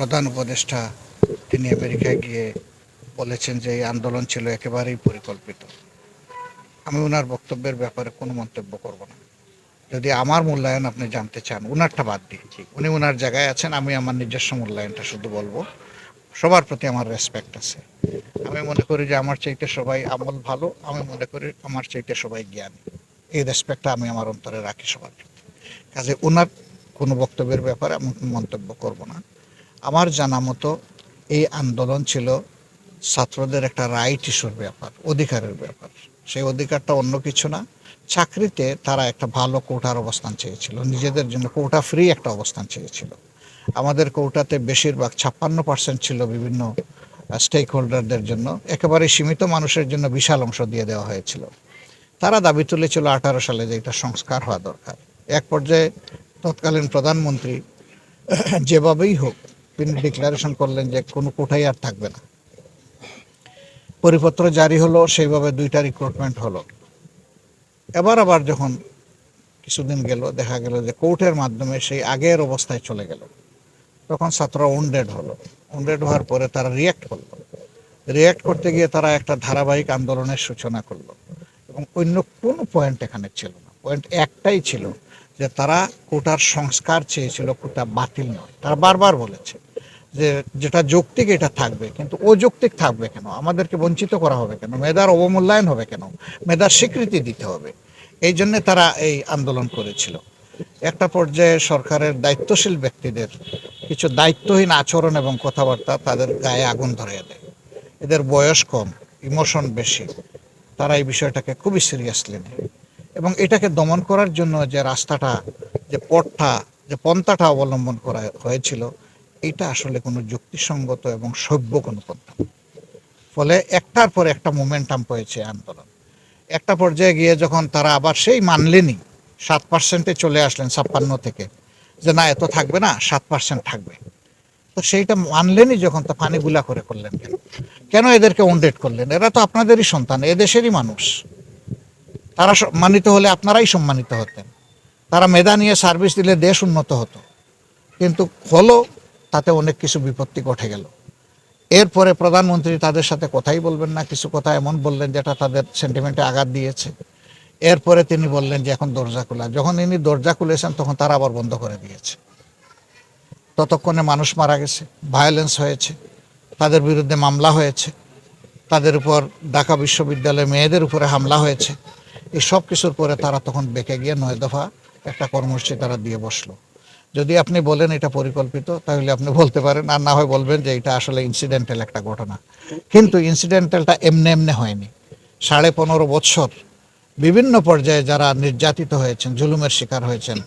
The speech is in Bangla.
প্রধান উপদেষ্টা তিনি আমেরিকায় গিয়ে বলেছেন যে এই আন্দোলন ছিল একেবারেই পরিকল্পিত। আমি ওনার বক্তব্যের ব্যাপারে কোনো মন্তব্য করব না। যদি আমার মূল্যায়ন আপনি জানতে চান ওনারটা বাদ দিয়ে উনি ওনার জায়গায় আছেন আমি আমার নিজস্ব মূল্যায়নটা শুধু বলব। সবার প্রতি আমার রেসপেক্ট আছে। আমি মনে করি যে আমার চাইতে সবাই আমল ভালো আমি মনে করি আমার চাইতে সবাই জ্ঞানী। এই রেসপেক্টটা আমি আমার অন্তরে রাখি সবার প্রতি। কাজে ওনার কোনো বক্তব্যের ব্যাপারে আমি মন্তব্য করব না। আমার জানা মতো এই আন্দোলন ছিল ছাত্রদের একটা রাইট ইস্যুর ব্যাপার, অধিকারের ব্যাপার। সেই অধিকারটা অন্য কিছু না। চাকরিতে তারা একটা ভালো কোটার অবস্থান চেয়েছিল, নিজেদের জন্য কোটা ফ্রি একটা অবস্থান চেয়েছিল। আমাদের কোটাতে বেশিরভাগ ছাপ্পান্ন পার্সেন্ট ছিল বিভিন্ন স্টেক হোল্ডারদের জন্য, একেবারে সীমিত মানুষের জন্য বিশাল অংশ দিয়ে দেওয়া হয়েছিল। তারা দাবি তুলেছিল আঠারো সালে যে এটা সংস্কার হওয়া দরকার। এক পর্যায়ে তৎকালীন প্রধানমন্ত্রী যেভাবেই হোক তিনি ডিক্লারেশন করলেন যে কোনো কোঠাই আর থাকবে না। পরিপত্র জারি হলো, সেইভাবে দুইটা রিক্রুটমেন্ট হলো। এবার আবার যখন কিছুদিন গেল, দেখা গেল যে কোর্টের মাধ্যমে সেই আগের অবস্থায় চলে গেল। তখন ছাত্ররা উন্ডেড হলো। উন্ডেড হওয়ার পরে তারা রিয়াক্ট করল। রিয়াক্ট করতে গিয়ে তারা একটা ধারাবাহিক আন্দোলনের সূচনা করল। এবং অন্য কোনো পয়েন্ট এখানে ছিল না। পয়েন্ট একটাই ছিল যে তারা কোটার সংস্কার চেয়েছিল, কোটা বাতিল নয়। তারা বারবার বলেছে। যে যেটা যৌক্তিক এটা থাকবে, কিন্তু অযৌক্তিক থাকবে কেন? আমাদেরকে বঞ্চিত করা হবে কেন? মেধার অবমূল্যায়ন হবে কেন? মেধার স্বীকৃতি দিতে হবে। এই জন্য তারা এই আন্দোলন করেছিল। একটা পর্যায়ে সরকারের দায়িত্বশীল ব্যক্তিদের কিছু দায়িত্বহীন আচরণ এবং কথাবার্তা তাদের গায়ে আগুন ধরিয়ে দেয়। এদের বয়স কম, ইমোশন বেশি। তারা এই বিষয়টাকে খুবই সিরিয়াসলি নেয়। এবং এটাকে দমন করার জন্য যে রাস্তাটা, যে পথটা, যে পন্থাটা অবলম্বন করা হয়েছিল এটা আসলে কোনো যুক্তিসঙ্গত এবং সভ্য কোনো পন্থা। ফলে একটার পর একটা মোমেন্টাম পেয়েছে আন্দোলন। একটা পর্যায়ে গিয়ে যখন তারা আবার সেই মানলেনই সাত পার্সেন্টে চলে আসলেন ছাপ্পান্ন থেকে, যে না এত থাকবে না, সাত পার্সেন্ট থাকবে। তো সেইটা মানলেনই যখন, তা পানি গুলা করে করলেন কেন? কেন এদেরকে অনডেট করলেন? এরা তো আপনাদেরই সন্তান এদেশেরই মানুষ। তারা সম্মানিত হলে আপনারাই সম্মানিত হতেন। তারা মেধা নিয়ে সার্ভিস দিলে দেশ উন্নত হতো। কিন্তু হলো তাতে অনেক কিছু বিপত্তি ঘটে গেল। এরপরে প্রধানমন্ত্রী তাদের সাথে কথাই বলবেন না, কিছু কথা এমন বললেন যেটা তাদের সেন্টিমেন্টে আঘাত দিয়েছে। এরপরে তিনি বললেন যে এখন দরজা খোলা। যখন ইনি দরজা খুলেছেন তখন তারা আবার বন্ধ করে দিয়েছে। ততক্ষণে মানুষ মারা গেছে ভায়োলেন্স হয়েছে, তাদের বিরুদ্ধে মামলা হয়েছে, তাদের উপর ঢাকা বিশ্ববিদ্যালয়ে মেয়েদের উপরে হামলা হয়েছে। এই সব কিছুর পরে তারা তখন বেঁকে গিয়ে নয় দফা একটা কর্মসূচি তারা দিয়ে বসল। যদি আপনি বলেন এটা পরিকল্পিত, তাহলে আপনি বলতে পারেন, আর না হয় বলবেন যে এটা আসলে ইনসিডেন্টাল একটা ঘটনা। কিন্তু ইনসিডেন্টালটা এমনি এমনি হয়নি। সাড়ে পনেরো বছর বিভিন্ন পর্যায়ে যারা নির্যাতিত হয়েছেন, জুলুমের শিকার হয়েছেন